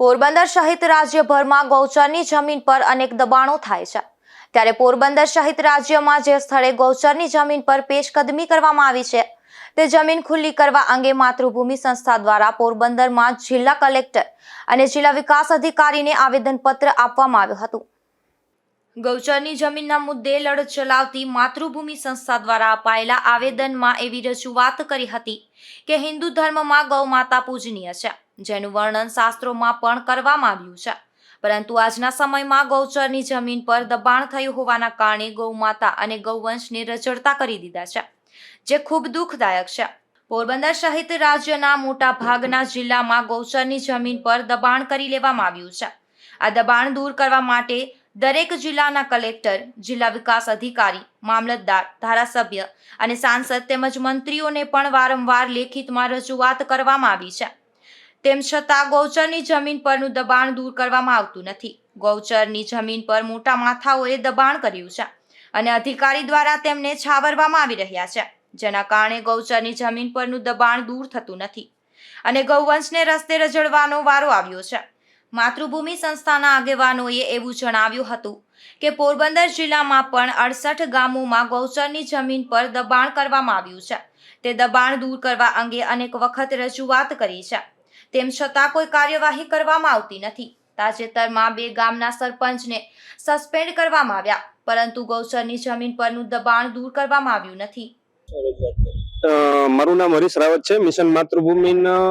પોરબંદર સહિત રાજ્યભરમાં ગૌચરની જમીન પર અનેક દબાણો થાય છે. ત્યારે પોરબંદર સહિત રાજ્યમાં જે સ્થળે ગૌચરની જમીન પર પેશકદમી કરવામાં આવી છે, તે જમીન ખુલ્લી કરવા અંગે માતૃભૂમિ સંસ્થા દ્વારા પોરબંદરમાં જિલ્લા કલેક્ટર અને જિલ્લા વિકાસ અધિકારીને આવેદનપત્ર આપવામાં આવ્યું હતું. ગૌચરની જમીનના મુદ્દે લડત ચલાવતી માતૃભૂમિ સંસ્થા દ્વારા અપાયેલા આવેદનમાં એવી રજૂઆત કરી હતી કે હિન્દુ ધર્મમાં ગૌ માતા પૂજનીય છે. જેનું વર્ણન શાસ્ત્રોમાં પણ કરવામાં આવ્યું છે. પરંતુ આજના સમયમાં ગૌચરની જમીન પર દબાણ થયું હોવાના કારણે ગૌમાતા અને ગૌવંશને રજડતા કરી દીધા છે, જે ખૂબ દુઃખદાયક છે. પોરબંદર સહિત રાજ્યના મોટા ભાગના જિલ્લામાં ગૌચરની જમીન પર દબાણ કરી લેવામાં આવ્યું છે. આ દબાણ દૂર કરવા માટે દરેક જિલ્લાના કલેક્ટર, જિલ્લા વિકાસ અધિકારી, મામલતદાર, ધારાસભ્ય અને સાંસદ તેમજ મંત્રીઓને પણ વારંવાર લેખિતમાં રજૂઆત કરવામાં આવી છે. તેમ છતાં ગૌચરની જમીન પરનું દબાણ દૂર કરવામાં આવતું નથી. ગૌચરની જમીન પર મોટા માથાઓએ દબાણ કર્યું છે અને અધિકારી દ્વારા તેમને છાવરવામાં આવી રહ્યા છે, જેના કારણે ગૌચરની જમીન પરનું દબાણ દૂર થતું નથી અને ગૌવંશને રસ્તે રજળવાનો વારો આવ્યો છે. માતૃભૂમિ સંસ્થાના આગેવાનોએ એવું જણાવ્યું હતું કે પોરબંદર જિલ્લામાં પણ અડસઠ ગામોમાં ગૌચરની જમીન પર દબાણ કરવામાં આવ્યું છે. તે દબાણ દૂર કરવા અંગે અનેક વખત રજૂઆત કરી છે. તેમ છતાં કોઈ કાર્યવાહી કરવામાં આવતી નથી. તાજેતરમાં બે ગામના સરપંચને સસ્પેન્ડ કરવામાં આવ્યા, પરંતુ ગૌચરની જમીન પરનું દબાણ દૂર કરવામાં આવ્યું નથી. મારું નામ હરીશ રાવત છે, મિશન માતૃભૂમિના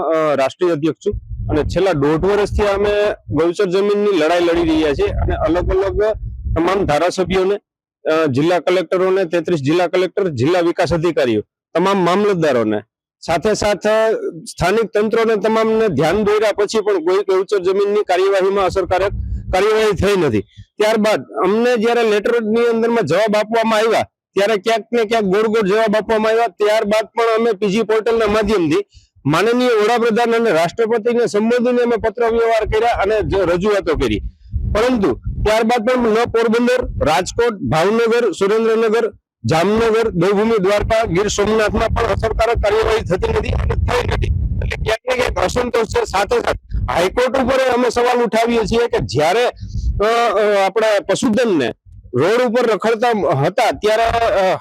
રાષ્ટ્રીય અધ્યક્ષ છું. અને છેલ્લા દોઢ વર્ષથી અમે ગૌચર જમીનની લડાઈ લડી રહ્યા છીએ અને અલગ અલગ તમામ ધારાસભ્યોને જિલ્લા કલેક્ટરોને, તેત્રીસ જિલ્લા કલેક્ટર, જિલ્લા વિકાસ અધિકારીઓ, તમામ મામલતદારોને સાથે સાથે સ્થાનિક તંત્રોને તમામને ધ્યાન દોર્યા પછી પણ કોઈ ઉચ્ચ જમીનની કાર્યવાહીમાં અસરકારક કાર્યવાહી થઈ નથી. ત્યારબાદ અમને જ્યારે લેટરની અંદરમાં જવાબ આપવામાં આવ્યા, ત્યારે ક્યાંક ને ક્યાંક ગોળ ગોળ જવાબ આપવામાં આવ્યા. ત્યારબાદ પણ અમે પીજી પોર્ટલના માધ્યમથી માનનીય વડાપ્રધાન અને રાષ્ટ્રપતિને સંબોધીને અમે પત્ર વ્યવહાર કર્યા અને રજૂઆતો કરી. પરંતુ ત્યારબાદ પણ ન પોરબંદર, રાજકોટ, ભાવનગર, સુરેન્દ્રનગર જામનગર, દેવભૂમિ, દ્વારકા, ગીર સોમનાથમાં પણ અસરકારક કાર્યવાહી થતી નથી અને થઈ નથી. એટલે ક્યાંક ને ક્યાંક અસંતોષ છે સાથે સાથે. હાઈકોર્ટ ઉપર અમે સવાલ ઉઠાવીએ છીએ કે જ્યારે આપણા પશુધનને રોડ ઉપર રખડતા હતા ત્યારે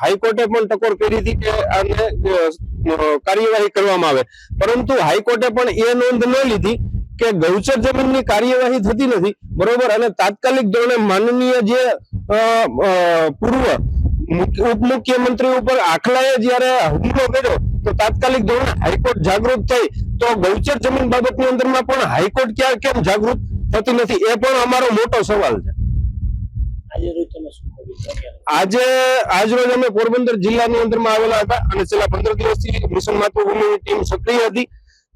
હાઈકોર્ટે પણ ટકોર કરી હતી કે આને કાર્યવાહી કરવામાં આવે. પરંતુ હાઈકોર્ટે પણ એ નોંધ ન લીધી કે ગૌચર જમીનની કાર્યવાહી થતી નથી. બરોબર? અને તાત્કાલિક ધોરણે માનનીય જે પૂર્વ ઉપમુખ્યમંત્રી ઉપર આખલાએ જ્યારે હુમલો કર્યો તો તાત્કાલિક ધોરણે હાઈકોર્ટ જાગૃત થઈ. તો ગૌચર જમીન બાબતની અંદરમાં પણ હાઈકોર્ટ ક્યાં કેમ જાગૃત થતી નથી એ પણ અમારો મોટો સવાલ છે. આજે રોજ તમે શું કર્યું? છે? આજે આજ રોજ અમે પોરબંદર જિલ્લાની અંદરમાં આવેલા હતા અને છેલ્લા પંદર દિવસથી મિશન માતૃભૂમિની ટીમ સક્રિય હતી.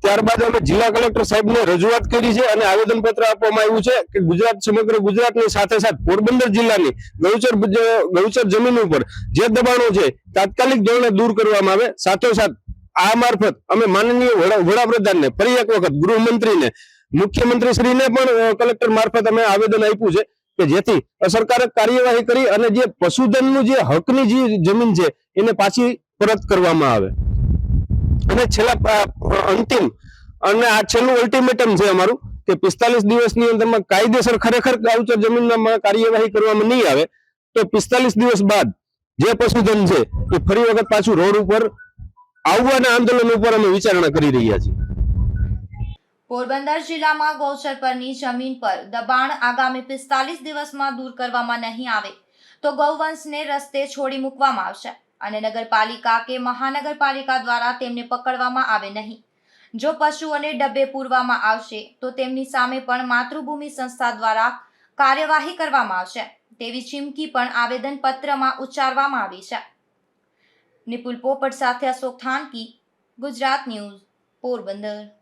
ત્યારબાદ અમે જિલ્લા કલેક્ટર સાહેબને રજૂઆત કરી છે અને આવેદન પત્ર આપવામાં આવ્યું છે કે ગુજરાત, સમગ્ર ગુજરાતની સાથે સાથે પોરબંદર જિલ્લાની ગૌચર ગૌચર જમીન ઉપર જે દબાણો છે, તાત્કાલિક ધોરણે દૂર કરવામાં આવે. સાથોસાથ આ મારફત અમે માનનીય વડા- વડાપ્રધાનને ફરી એક વખત ગૃહમંત્રીને મુખ્યમંત્રી શ્રીને પણ કલેક્ટર મારફત અમે આવેદન આપ્યું છે કે જેથી અસરકારક કાર્યવાહી કરી અને જે પશુધનનું જે હકની જે જમીન છે, એને પાછી પરત કરવામાં આવે. અને છેલ્લા અંતિમ અને આ છેલ્લું અલ્ટિમેટમ છે અમારું કે પિસ્તાલીસ દિવસની અંદરમાં કાયદેસર ખરેખર ગાઉચર જમીનમાં કાર્યવાહી કરવામાં નહીં આવે, તો પિસ્તાલીસ દિવસ બાદ જે પશુધન છે એ ફરી વખત પાછું રોડ ઉપર આવવાના આંદોલન ઉપર અમે વિચારણા કરી રહ્યા છીએ. પોરબંદર જિલ્લામાં ગૌચર પરની જમીન પર દબાણ આગામી પિસ્તાલીસ દિવસમાં દૂર કરવામાં નહીં આવે, તો ગૌવંશને રસ્તે છોડી મૂકવામાં આવશે. અને નગરપાલિકા કે મહાનગરપાલિકા દ્વારા તેમને પકડવામાં આવે નહીં. જો પશુઓને ડબ્બે પૂરવામાં આવશે, તો તેમની સામે પણ માતૃભૂમિ સંસ્થા દ્વારા કાર્યવાહી કરવામાં આવશે. તેવી ચીમકી પણ આવેદન પત્રમાં ઉચ્ચારવામાં આવી છે. નિપુલ પોપટ સાથે અશોક થાનકી, ગુજરાત ન્યૂઝ, પોરબંદર.